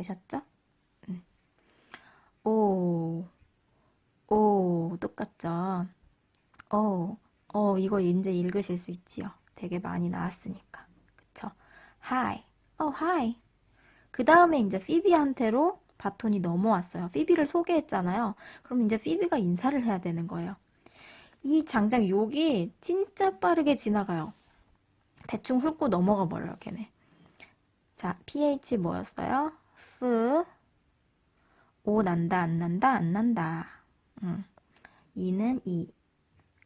되셨죠? 음. 오, 오, 똑같죠? 어, 어, 이거 이제 읽으실 수 있지요? 되게 많이 나왔으니까. 그쵸? Hi. 어, hi. 그 다음에 이제 피비한테로 바톤이 넘어왔어요. 피비를 소개했잖아요. 그럼 이제 피비가 인사를 해야 되는 거예요. 이 장장 욕이 진짜 빠르게 지나가요. 대충 훑고 넘어가 버려요, 걔네. 자, ph 뭐였어요? 오 난다 안 난다 안 난다. 음. 이는 이.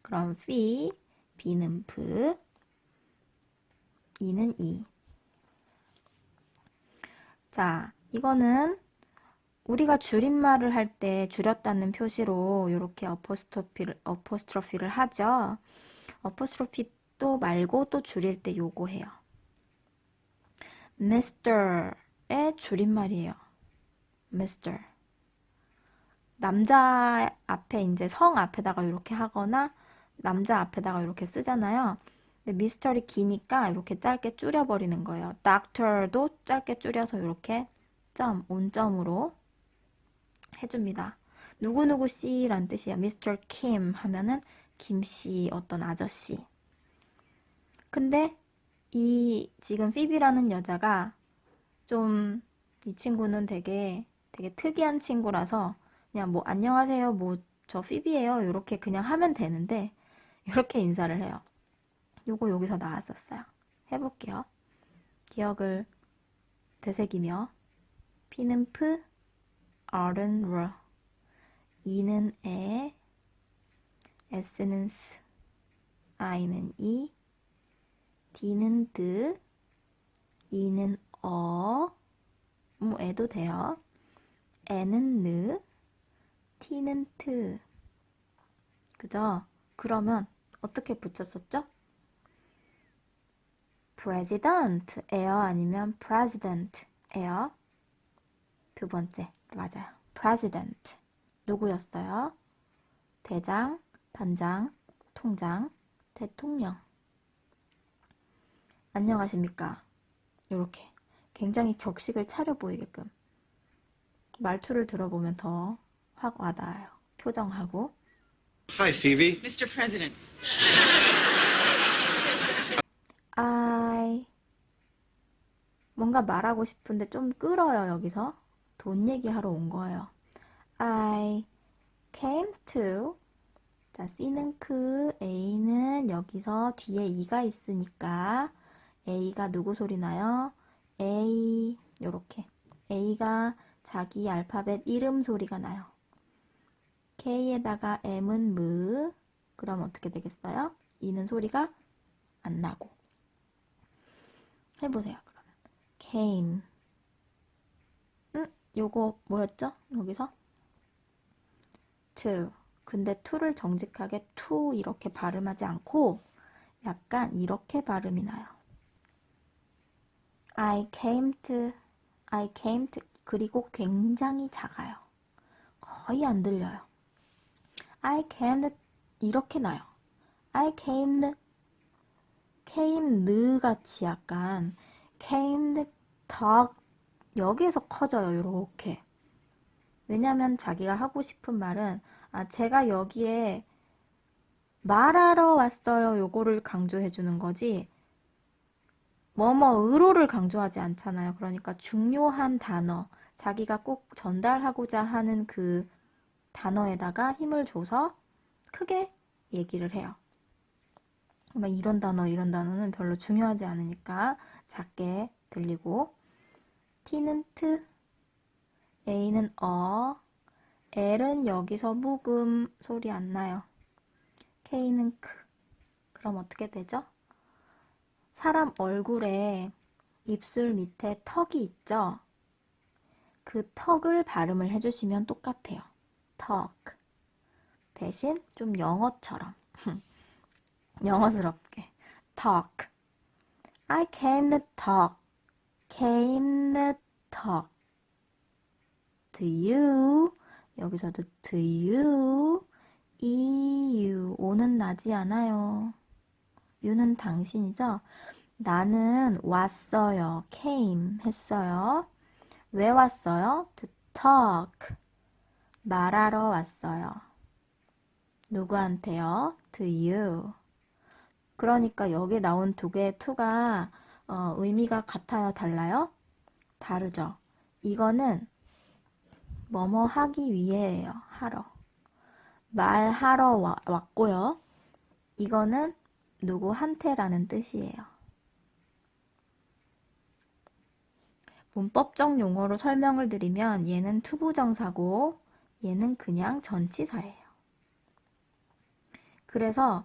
그럼 phi, b는 f, 이는 이. 자, 이거는 우리가 줄임말을 할 때 줄였다는 표시로 이렇게 어포스트로피를, 어포스트로피를 하죠. 어포스트로피 또 말고 또 줄일 때 요거 해요. Mr 의 줄임말이에요. Mr. 남자 앞에 이제 성 앞에다가 이렇게 하거나 남자 앞에다가 이렇게 쓰잖아요. 근데 미스터리 기니까 이렇게 짧게 줄여버리는 거예요. doctor도 짧게 줄여서 이렇게 점, 온점으로 해줍니다. 누구누구 씨란 뜻이에요. 미스터 킴 하면은 김씨 어떤 아저씨. 근데 이 지금 피비라는 여자가 좀 이 친구는 되게 되게 특이한 친구라서 그냥 뭐 안녕하세요 뭐 저 피비예요 이렇게 그냥 하면 되는데 이렇게 인사를 해요. 요거 여기서 나왔었어요. 해볼게요. 기억을 되새기며 P는 P, R은 R, E는 에, S는 S, I는 E, D는 드, E는 어, 뭐 애도 돼요. N은 느, T는 트. 그죠? 그러면 어떻게 붙였었죠? president예요? 아니면 president예요? 두 번째, 맞아요. president. 누구였어요? 대장, 단장, 통장, 대통령. 안녕하십니까? 이렇게 굉장히 격식을 차려 보이게끔 말투를 들어보면 더 확 와닿아요. 표정하고 Hi, Phoebe. Mr. President, I 뭔가 말하고 싶은데 좀 끌어요, 여기서. 돈 얘기하러 온 거예요. I came to 자, C는 크, A는 여기서 뒤에 E가 있으니까 A가 누구 소리 나요? A 요렇게 A가 자기 알파벳 이름 소리가 나요. K에다가 M은 무 그럼 어떻게 되겠어요? E는 소리가 안 나고 해보세요. 그러면 came. 음, 요거 뭐였죠? 여기서 to. 근데 to를 정직하게 to 이렇게 발음하지 않고 약간 이렇게 발음이 나요. I came to. I came to. 그리고 굉장히 작아요. 거의 안 들려요. I came to. 이렇게 나요. I came to. came 느 같이 약간 came 덕 여기에서 커져요 요렇게 왜냐면 자기가 하고 싶은 말은 아 제가 여기에 말하러 왔어요 요거를 강조해 주는 거지 뭐뭐 의로를 강조하지 않잖아요 그러니까 중요한 단어 자기가 꼭 전달하고자 하는 그 단어에다가 힘을 줘서 크게 얘기를 해요 막 이런 단어, 이런 단어는 별로 중요하지 않으니까 작게 들리고 T는 트, A는 어, L은 여기서 묵음 소리 안 나요. K는 크. 그럼 어떻게 되죠? 사람 얼굴에 입술 밑에 턱이 있죠? 그 턱을 발음을 해주시면 똑같아요. 턱. 대신 좀 영어처럼. 영어스럽게 talk. I came to talk. came to talk to you. 여기서도 to you. eu. 오는 나지 않아요. You는 당신이죠. 나는 왔어요. came 했어요. 왜 왔어요? To talk. 말하러 왔어요. 누구한테요? To you. 그러니까 여기 나온 두 개의 to가 어, 의미가 같아요? 달라요? 다르죠. 이거는 뭐뭐 하기 위해예요. 하러. 말하러 와- 왔고요. 이거는 누구한테라는 뜻이에요. 문법적 용어로 설명을 드리면 얘는 투부정사고 얘는 그냥 전치사예요. 그래서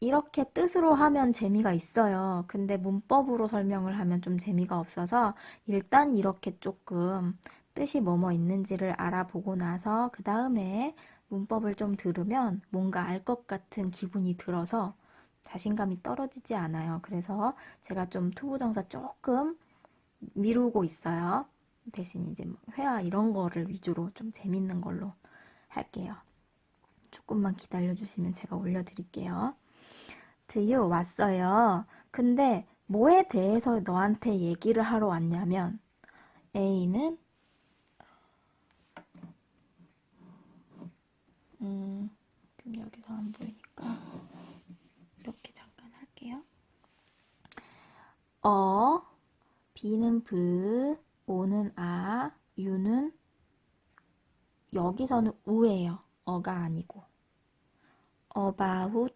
이렇게 뜻으로 하면 재미가 있어요. 근데 문법으로 설명을 하면 좀 재미가 없어서 일단 이렇게 조금 뜻이 뭐뭐 있는지를 알아보고 나서 그 다음에 문법을 좀 들으면 뭔가 알 것 같은 기분이 들어서 자신감이 떨어지지 않아요. 그래서 제가 좀 투부정사 조금 미루고 있어요. 대신 이제 뭐 회화 이런 거를 위주로 좀 재밌는 걸로 할게요. 조금만 기다려 주시면 제가 올려드릴게요. 드유 왔어요. 근데 뭐에 대해서 너한테 얘기를 하러 왔냐면 A는 음, 지금 여기서 안 보이니까 이렇게 잠깐 할게요. 어, B는 브, O는 아, U는 여기서는 우예요. 어가 아니고. about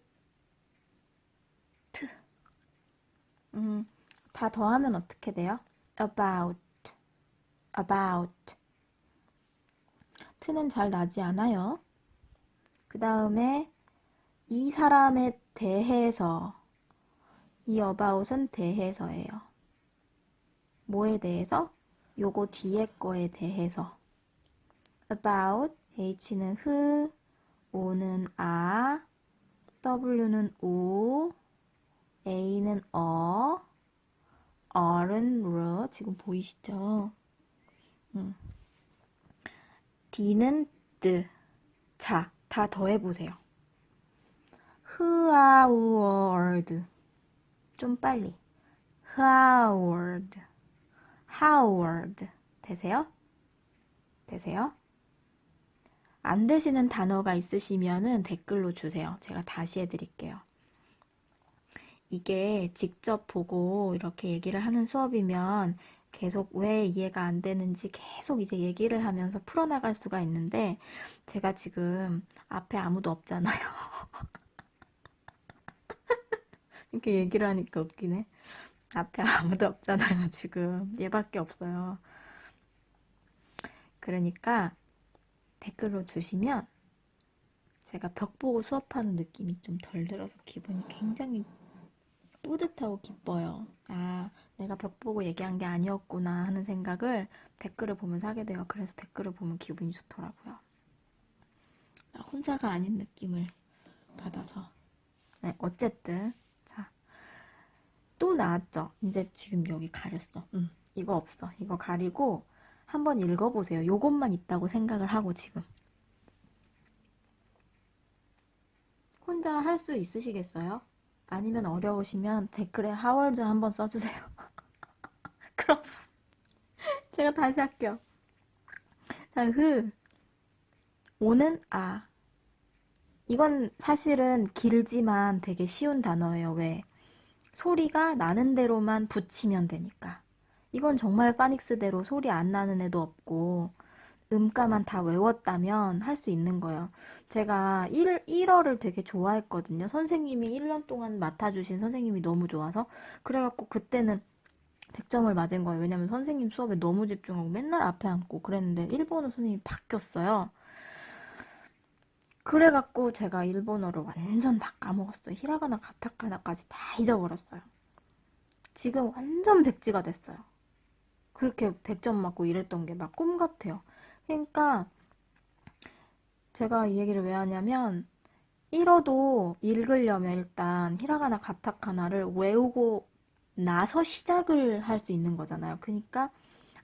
음, 다 더하면 어떻게 돼요? about about 트는 잘 나지 않아요. 그 다음에 이 사람에 대해서 이 about은 대해서예요. 뭐에 대해서? 요거 뒤에 거에 대해서 about H는 흐 O는 아 W는 우 A는 어 R은 르 지금 보이시죠? 음. D는 뜨 자, 다 더해보세요. Howard 좀 빨리 Howard Howard 되세요? 되세요? 안 되시는 단어가 있으시면은 댓글로 주세요. 제가 다시 해드릴게요. 이게 직접 보고 이렇게 얘기를 하는 수업이면 계속 왜 이해가 안 되는지 계속 이제 얘기를 하면서 풀어나갈 수가 있는데 제가 지금 앞에 아무도 없잖아요. 이렇게 얘기를 하니까 웃기네. 앞에 아무도 없잖아요, 지금. 얘밖에 없어요. 그러니까 댓글로 주시면 제가 벽 보고 수업하는 느낌이 좀 덜 들어서 기분이 굉장히 뿌듯하고 기뻐요. 아, 내가 벽 보고 얘기한 게 아니었구나 하는 생각을 댓글을 보면서 하게 돼요. 그래서 댓글을 보면 기분이 좋더라고요. 나 혼자가 아닌 느낌을 받아서. 네, 어쨌든. 자, 또 나왔죠? 이제 지금 여기 가렸어. 음, 이거 없어. 이거 가리고 한번 읽어보세요. 요것만 있다고 생각을 하고 지금. 혼자 할 수 있으시겠어요? 아니면 어려우시면 댓글에 하월드 한번 써주세요. 그럼 제가 다시 할게요. 자, 흐. 오는 아. 이건 사실은 길지만 되게 쉬운 단어예요. 왜? 소리가 나는 대로만 붙이면 되니까. 이건 정말 파닉스대로 소리 안 나는 애도 없고 음가만 다 외웠다면 할 수 있는 거예요. 제가 1, 1어를 되게 좋아했거든요. 선생님이 1년 동안 맡아주신 선생님이 너무 좋아서 그래갖고 그때는 100점을 맞은 거예요. 왜냐면 선생님 수업에 너무 집중하고 맨날 앞에 앉고 그랬는데 일본어 선생님이 바뀌었어요. 그래갖고 제가 일본어를 완전 다 까먹었어요. 히라가나 가타카나까지 다 잊어버렸어요. 지금 완전 백지가 됐어요. 그렇게 100점 맞고 이랬던 게 막 꿈 같아요. 그러니까 제가 이 얘기를 왜 하냐면 1어도 읽으려면 일단 히라가나 가타카나를 외우고 나서 시작을 할 수 있는 거잖아요. 그러니까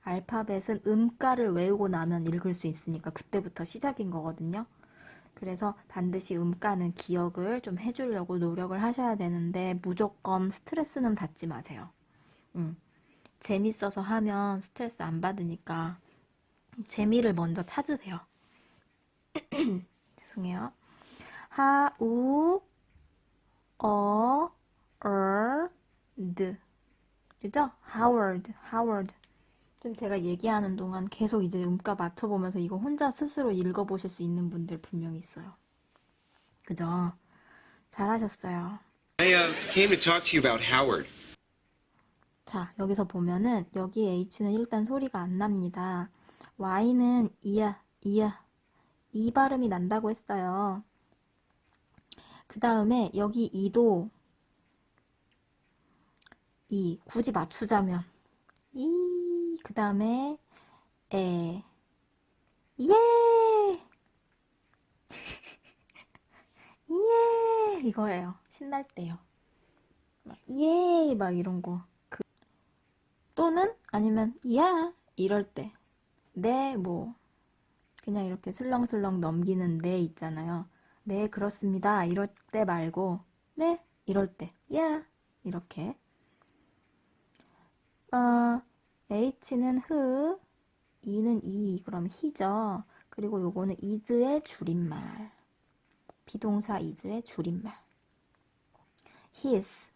알파벳은 음가를 외우고 나면 읽을 수 있으니까 그때부터 시작인 거거든요. 그래서 반드시 음가는 기억을 좀 해주려고 노력을 하셔야 되는데 무조건 스트레스는 받지 마세요. 음. 재밌어서 하면 스트레스 안 받으니까 재미를 먼저 찾으세요. 죄송해요. how, a, er, d. 그죠? Howard, Howard. 좀 제가 얘기하는 동안 계속 이제 음가 맞춰보면서 이거 혼자 스스로 읽어보실 수 있는 분들 분명히 있어요. 그죠? 잘하셨어요. I uh, came to talk to you about Howard. 자, 여기서 보면은 여기 H는 일단 소리가 안 납니다. Y는 이야, 이야, 이 발음이 난다고 했어요. 그 다음에 여기 이도 이 굳이 맞추자면 이, 그 다음에 에, 예, 예 이거예요. 신날 때요. 막, 예, 막 이런 거. 그, 또는 아니면 야 이럴 때. 네, 뭐 그냥 이렇게 슬렁슬렁 넘기는 네 있잖아요. 네, 그렇습니다. 이럴 때 말고 네, 이럴 때. 야 이렇게. 어, H는 흐, E는 이, 그럼 히죠. 그리고 요거는 is의 줄임말. 비동사 is의 줄임말. his.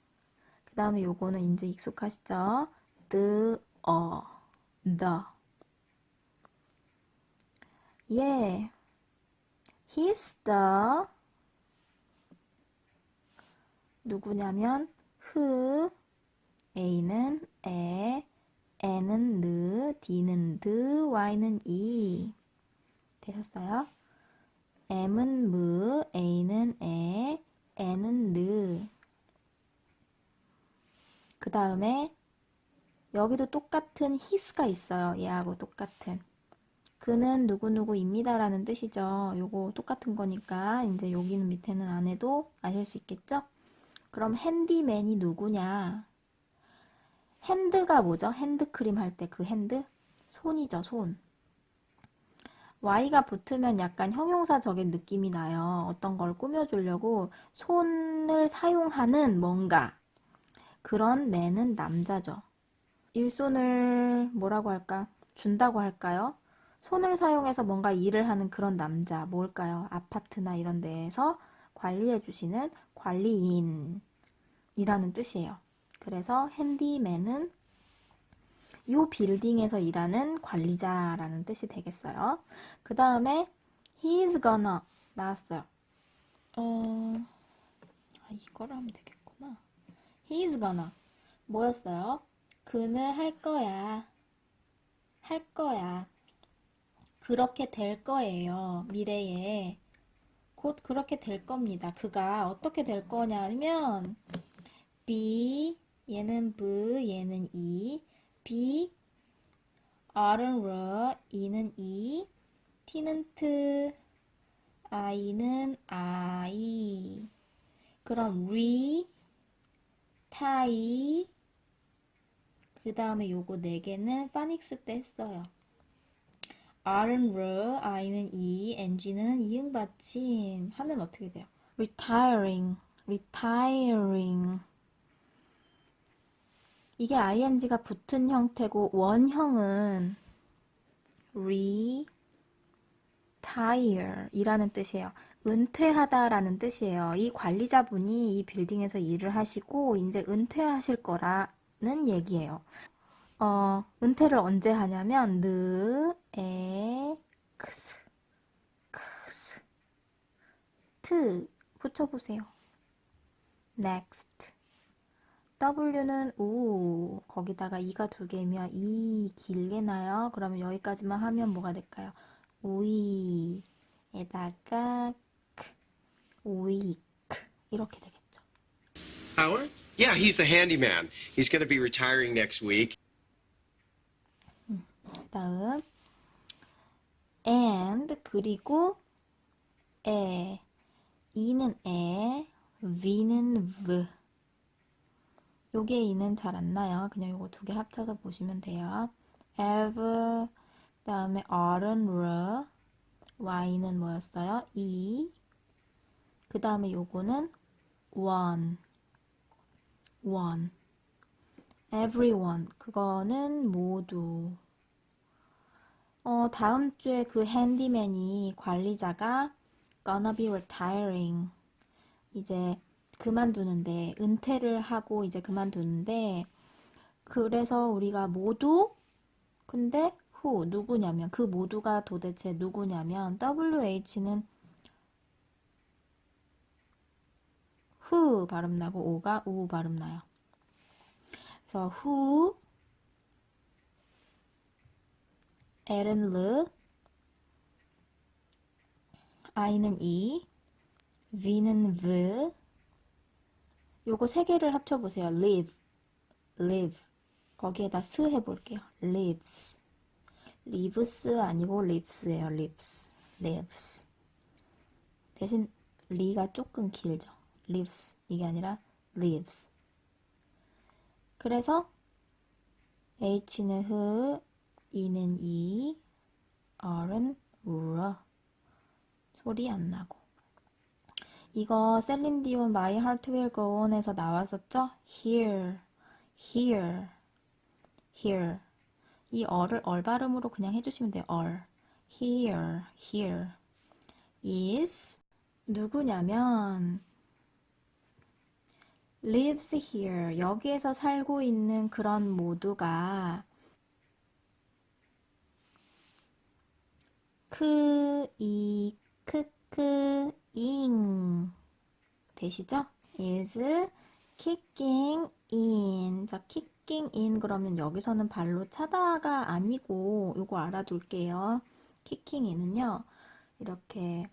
그 다음에 요거는 이제 익숙하시죠? the, 어, the. 예. he's the 누구냐면 who A는 에, N은 느, D는 드, Y는 이. 되셨어요? M은 무, A는 에, N은 느. 그 다음에 여기도 똑같은 his가 있어요. 얘하고 똑같은. 그는 누구누구입니다라는 뜻이죠. 요거 똑같은 거니까 이제 여기는 밑에는 안 해도 아실 수 있겠죠? 그럼 핸디맨이 누구냐? 핸드가 뭐죠? 핸드크림 할 때 그 핸드? 손이죠, 손. Y가 붙으면 약간 형용사적인 느낌이 나요. 어떤 걸 꾸며주려고 손을 사용하는 뭔가. 그런 맨은 남자죠. 일손을 뭐라고 할까? 준다고 할까요? 손을 사용해서 뭔가 일을 하는 그런 남자. 뭘까요? 아파트나 이런 데에서 관리해 주시는 관리인이라는 뜻이에요. 그래서 핸디맨은 이 빌딩에서 일하는 관리자라는 뜻이 되겠어요. 그 다음에 he's gonna 나왔어요. 어, 아, 이걸 하면 되겠구나. he's gonna 뭐였어요? 그는 할 거야. 할 거야. 그렇게 될 거예요. 미래에. 곧 그렇게 될 겁니다. 그가 어떻게 될 거냐면 B 얘는 V 얘는 E B R은 R E는 E T는 T I는 I 그럼 re 타이 그 다음에 요거 네 개는 파닉스 때 했어요. R은 R, I는 E, NG는 이응 받침 하면 어떻게 돼요? retiring, retiring 이게 ing가 붙은 형태고 원형은 retire 이라는 뜻이에요. 은퇴하다라는 뜻이에요. 이 관리자분이 이 빌딩에서 일을 하시고 이제 은퇴하실 거라는 얘기예요. 어, 은퇴를 언제 하냐면 느, 에, 크스, 크스, 트 붙여보세요. next. W는 우, 거기다가 이가 두 개면 이 길게 나요. 그러면 여기까지만 하면 뭐가 될까요? 우이에다가 크, 우이크 이렇게 되겠죠. Howard? Yeah, he's the handyman. He's going to be retiring next week. 다음 and 그리고 에 이는 에 v는 v 요게 이는 잘 안 나요. 그냥 요거 두 개 합쳐서 보시면 돼요. ever 그다음에 r은 r y는 뭐였어요? e 그 다음에 요거는 one one everyone. 그거는 모두. 어, 다음 주에 그 핸디맨이 관리자가 gonna be retiring. 이제 그만두는데, 은퇴를 하고 이제 그만두는데, 그래서 우리가 모두, 근데 who, 누구냐면, 그 모두가 도대체 누구냐면, WH는 who 발음 나고, 오가 우 발음 나요. 그래서 who, L은 르, I는 이, V는 v. 요거 세 개를 합쳐보세요. live, live. 거기에다 스 해볼게요. lives. lives 아니고 lives예요. lives, lives. 대신 리가 조금 길죠. lives 이게 아니라 lives. 그래서 H는 흐, E는 이, R은 르. 소리 안 나고. 이거 셀린디온 Heart Will Go On에서 나왔었죠? Here, here, here. 이 어를 얼 발음으로 그냥 해주시면 돼요. 얼. Here, here. is 누구냐면 lives here. 여기에서 살고 있는 그런 모두가 크, 이, 크, 크, 잉. 되시죠? is kicking in. 자, kicking in 그러면 여기서는 발로 차다가 아니고 요거 알아둘게요. kicking in은요. 이렇게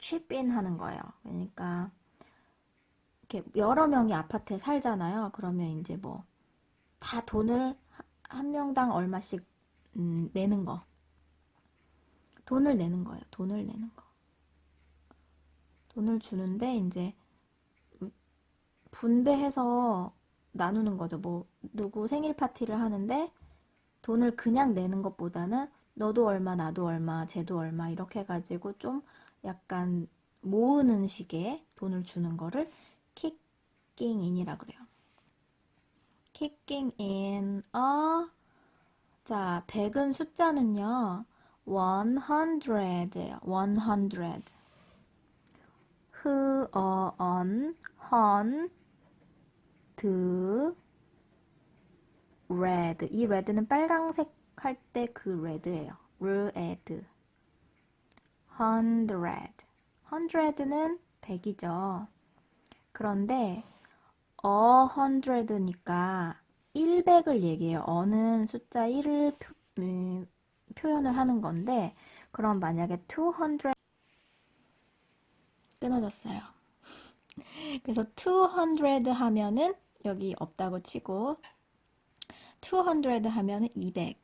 chip in 하는 거예요. 그러니까 이렇게 여러 명이 아파트에 살잖아요. 그러면 이제 뭐 다 돈을 하- 한 명당 얼마씩 음, 내는 거. 돈을 내는 거예요. 돈을 내는 거. 돈을 주는데 이제 분배해서 나누는 거죠. 뭐 누구 생일 파티를 하는데 돈을 그냥 내는 것보다는 너도 얼마, 나도 얼마, 쟤도 얼마 이렇게 해가지고 좀 약간 모으는 식의 돈을 주는 거를 in이라 그래요. in a 자, 100은 숫자는요. 100예요. 100. 흐, 어, 언, 헌, 드, red. 이 red는 빨강색 할 때 그 red예요. red. hundred. hundred는 100이죠. 그런데 a hundred니까 100을 얘기해요. 어는 숫자 1을 표, 음, 표현을 하는 건데 그럼 만약에 200 끊어졌어요. 그래서 200 하면은 여기 없다고 치고 200 하면은 200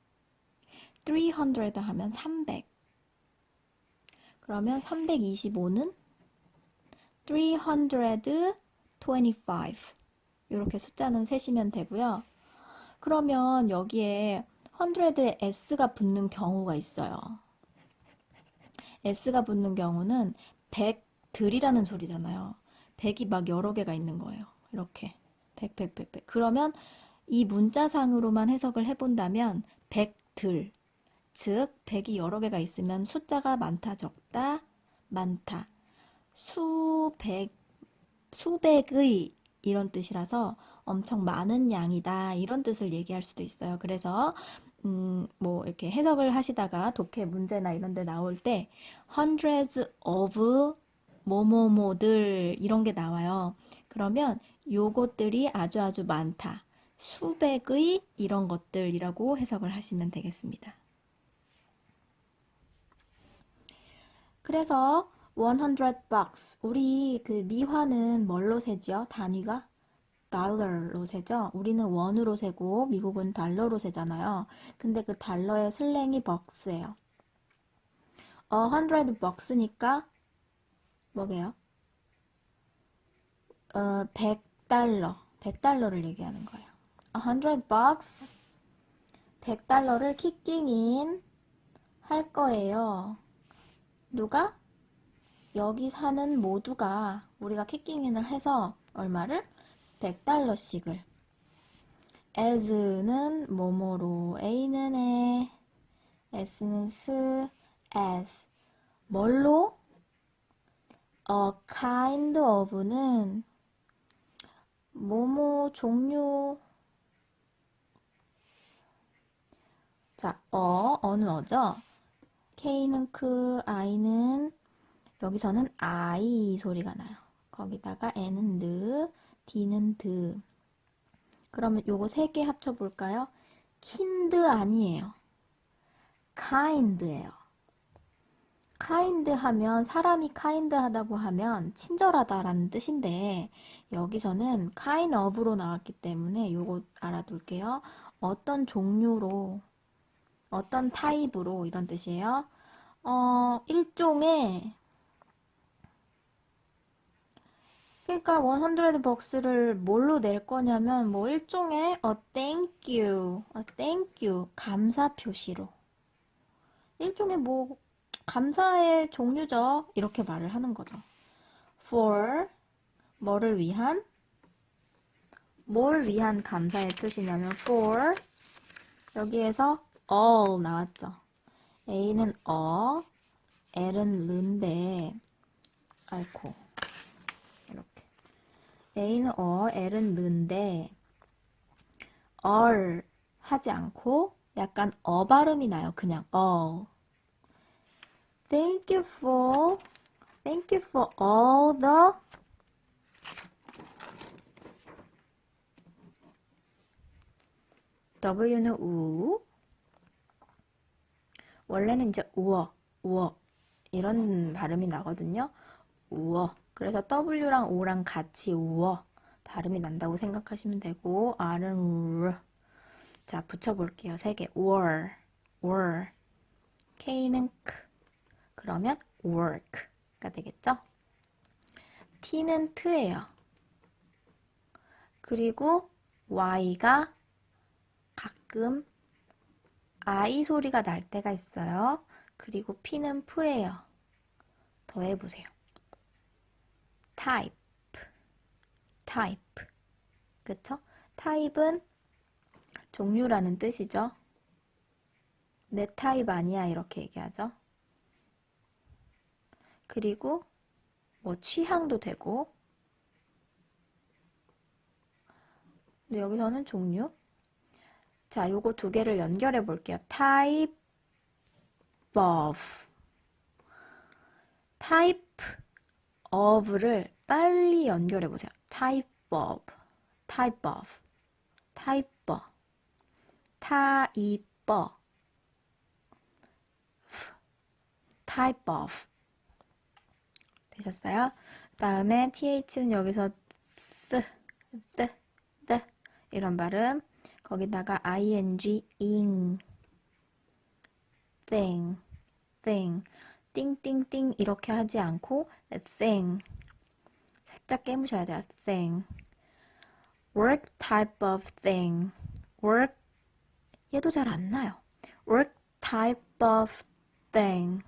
300 하면 300 그러면 325는 325 이렇게 숫자는 세시면 되고요. 그러면 여기에 100에 s가 붙는 경우가 있어요. s가 붙는 경우는 100 들이라는 소리잖아요. 100이 막 여러 개가 있는 거예요. 이렇게 100, 100, 100, 100. 그러면 이 문자상으로만 해석을 해본다면 100들, 즉 100이 여러 개가 있으면 숫자가 많다, 적다, 많다. 수백, 수백의 이런 뜻이라서 엄청 많은 양이다 이런 뜻을 얘기할 수도 있어요. 그래서 음, 뭐 이렇게 해석을 하시다가 독해 문제나 이런 데 나올 때 hundreds of 뭐뭐뭐들 이런 게 나와요. 그러면 요것들이 아주 아주 많다. 수백의 이런 것들이라고 해석을 하시면 되겠습니다. 그래서 100 bucks. 우리 그 미화는 뭘로 세죠? 단위가? 달러로 세죠? 우리는 원으로 세고 미국은 달러로 세잖아요. 근데 그 달러의 슬랭이. 어, 100 bucks니까 뭐게요? 어, 100달러. 100달러를 얘기하는 거예요. 100 bucks. 100달러를 kicking in 할 거예요. 누가? 여기 사는 모두가 우리가 키킹인을 해서 얼마를? 100달러씩을 as는 뭐뭐로, A는 에, S는 스, as. 뭘로? A kind of는 뭐뭐 종류. 자, 어, 어는 어죠? K는 크, I는 여기서는 I 소리가 나요. 거기다가 N은 느, D는 드. 그러면 요거 세 개 합쳐볼까요? 킨드 아니에요. kind예요. Kind 하면 사람이 kind 하다고 하면 친절하다라는 뜻인데 여기서는 kind of로 나왔기 때문에 요거 알아둘게요. 어떤 종류로 어떤 타입으로 이런 뜻이에요. 어, 일종의 그러니까 100 벅스를 뭘로 낼 거냐면 뭐 일종의 you, a thank you 감사 표시로 일종의 뭐 감사의 종류죠. 이렇게 말을 하는 거죠. for 뭐를 위한 뭘 위한 감사의 표시냐면 for 여기에서 all 나왔죠. A는 어, L은 는데 아이코 이렇게 A는 어, L은 는데 all 하지 않고 약간 어 발음이 나요. 그냥 all. Thank you for Thank you for all the W는 우 원래는 이제 우어, 우어 이런 발음이 나거든요. 우어. 그래서 W랑 O랑 같이 우어 발음이 난다고 생각하시면 되고 R은 우. 자, 붙여볼게요. 세 개. or, or. K는 크. 그러면 work가 되겠죠? T는 트예요. 그리고 Y가 가끔 I 소리가 날 때가 있어요. 그리고 P는 P예요. 더해보세요. type, type. 그쵸? 타입은 종류라는 뜻이죠. 내 타입 아니야 이렇게 얘기하죠. 그리고 뭐 취향도 되고 근데 여기서는 종류 자, 요거 두 개를 연결해 볼게요. type of type of를 빨리 연결해 보세요. type of type of type of of type of 되셨어요? 다음에 th는 여기서 뜨, 뜨, 뜨 이런 발음 거기다가 ing ing thing thing 띵띵띵 이렇게 하지 않고 thing 살짝 깨무셔야 돼요. thing work type of thing work 얘도 잘 안 나요. work type of thing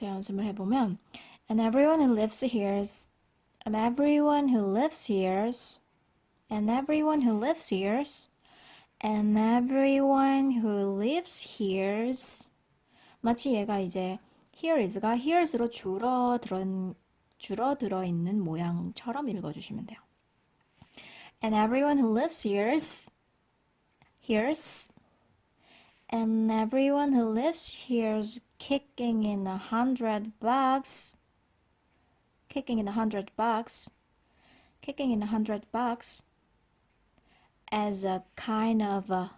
자, 연습을 해보면 and everyone who lives here's and everyone who lives here's and everyone who lives here's and everyone who lives here's 마치 얘가 이제 here is가 here's로 줄어들어 줄어들어 있는 모양처럼 읽어주시면 돼요. And everyone who lives here's here's and everyone who lives here's kicking in a hundred bucks. Kicking in a hundred bucks. Kicking in a hundred bucks as a kind of a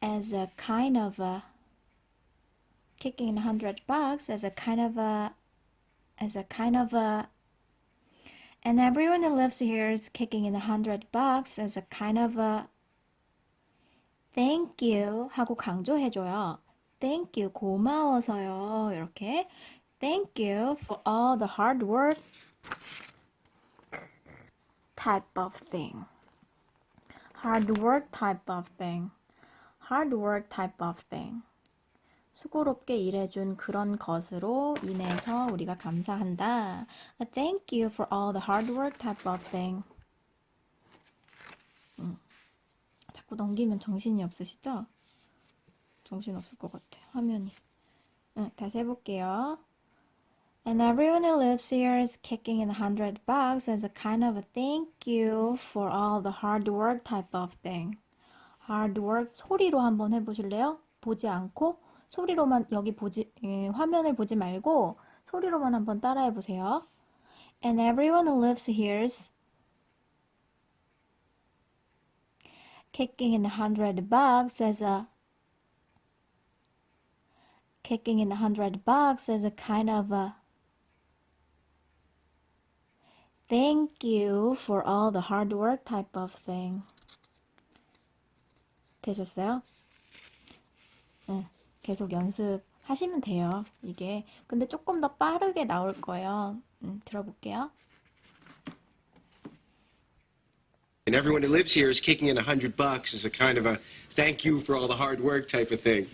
as a kind of a kicking in a hundred bucks as a kind of a as a kind of a and everyone who lives here is kicking in a hundred bucks as a kind of a thank you 하고 강조해줘요. thank you 고마워서요. 이렇게 thank you for all the hard work type of thing. hard work type of thing. hard work type of thing. 수고롭게 일해준 그런 것으로 인해서 우리가 감사한다. Thank you for all the hard work type of thing. 자꾸 넘기면 정신이 없으시죠? 정신 없을 것 같아, 화면이. 응, 다시 해볼게요. And everyone who lives here is kicking in a hundred bucks as a kind of a thank you for all the hard work type of thing. hard work 소리로 한번 해보실래요? 보지 않고 소리로만 여기 보지 예, 화면을 보지 말고 소리로만 한번 따라해 보세요. And everyone who lives here kicking in a hundred bucks as a kicking in a hundred bucks as a kind of a thank you for all the hard work type of thing. 되셨어요? 네, 계속 연습하시면 돼요. 이게 근데 조금 더 빠르게 나올 거예요. 음, 들어볼게요. And everyone who lives here is kicking in a hundred bucks as a kind of a thank you for all the hard work type of thing.